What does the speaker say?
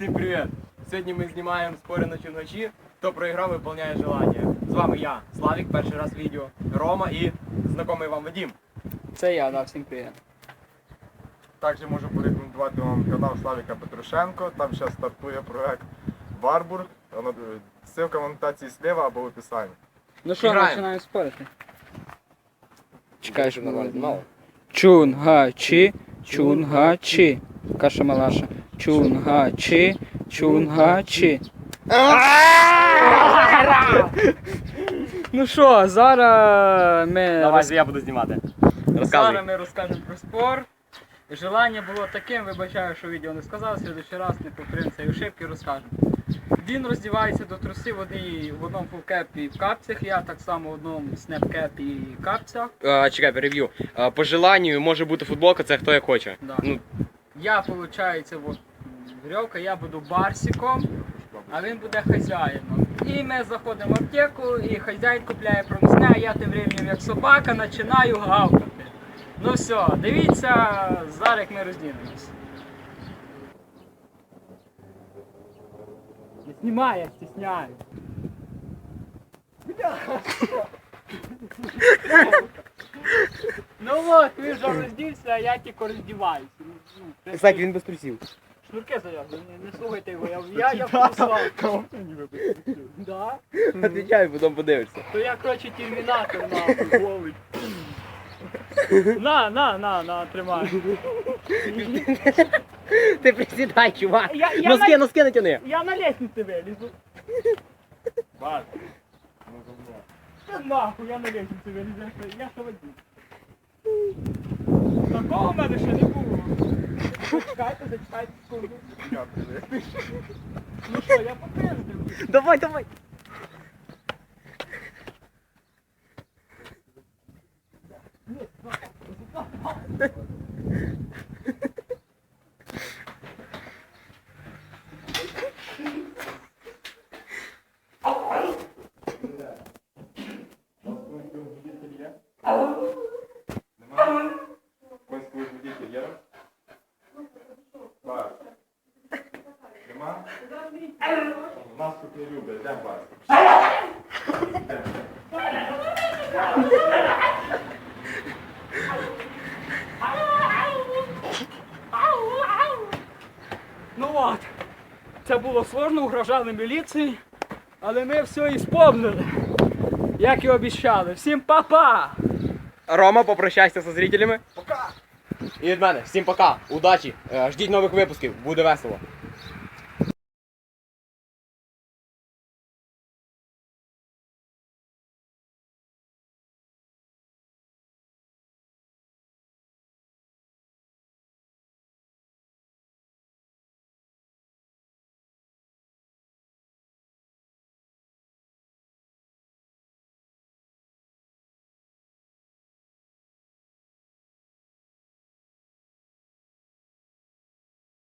Всім привіт! Сьогодні ми знімаємо спори на ночі. Хто проіграв, виповняє желання. З вами я, Славік, перший раз відео, Рома і знайомий вам Вадим. Це я, да, всім привіт. Також можу порекомендувати вам канал Славіка Петрушенко. Там зараз стартує проект Барбург. Воно, е, Ссылка в анотації зліва або в описанні. Ну що, Граємо. починаємо спорити. Знімало. Чунгачі, чунгачі. Каша малаша. Чунгачі, чунгачі. Ну що, зараз ми. Давай, я буду знімати. Зараз ми розкажемо про спор. Желання було таким, вибачаю, що відео не сказав, в следующий раз не повторимо цієї ошибки, розкажемо. Він роздівається до труси в, одній, в одному фулкепі і в капцях, я так само в одному снепкепі і капцях. А, чекай, переб'ю. А, по желанню може бути футболка, це хто як хоче. Да. Ну, Я, виходить, от вірьовка, я буду барсиком, а він буде хазяїном. І ми заходимо в аптеку, і хазяїн купляє промисне, а я тим временем як собака починаю гавкати. Ну все, дивіться, зараз як ми розділимося. Не знімай, я стісняю. Ну от, він вже роздівся, а я тільки роздіваюся. Ну, в він без трусів. Шнурки зав'язані, не, не слухайте його, я, я, я вкусував. Да? Отвічай, потім подивишся. То я, коротше, термінатор нахуй голий. На, на, на, на, тримай. Ти присідай, чувак. Я, я, на, носки натяни. я на лестниці вилізу. Та нахуй, я на лестниці вилізу, я що- я що водій. Такого в мене ще не було. Зачекайте, зачекайте секунду. Ну що, я попиздив. Давай, давай. Нема? Нас тут не люблять, де? Ну от, це було сложно, угрожали міліції, але ми все і сповнили, як і обіцяли. Всім па-па! Рома, попрощайся зі зрителями. Пока. І від мене, всім пока. Удачі. Е, Ждіть нових випусків, буде весело.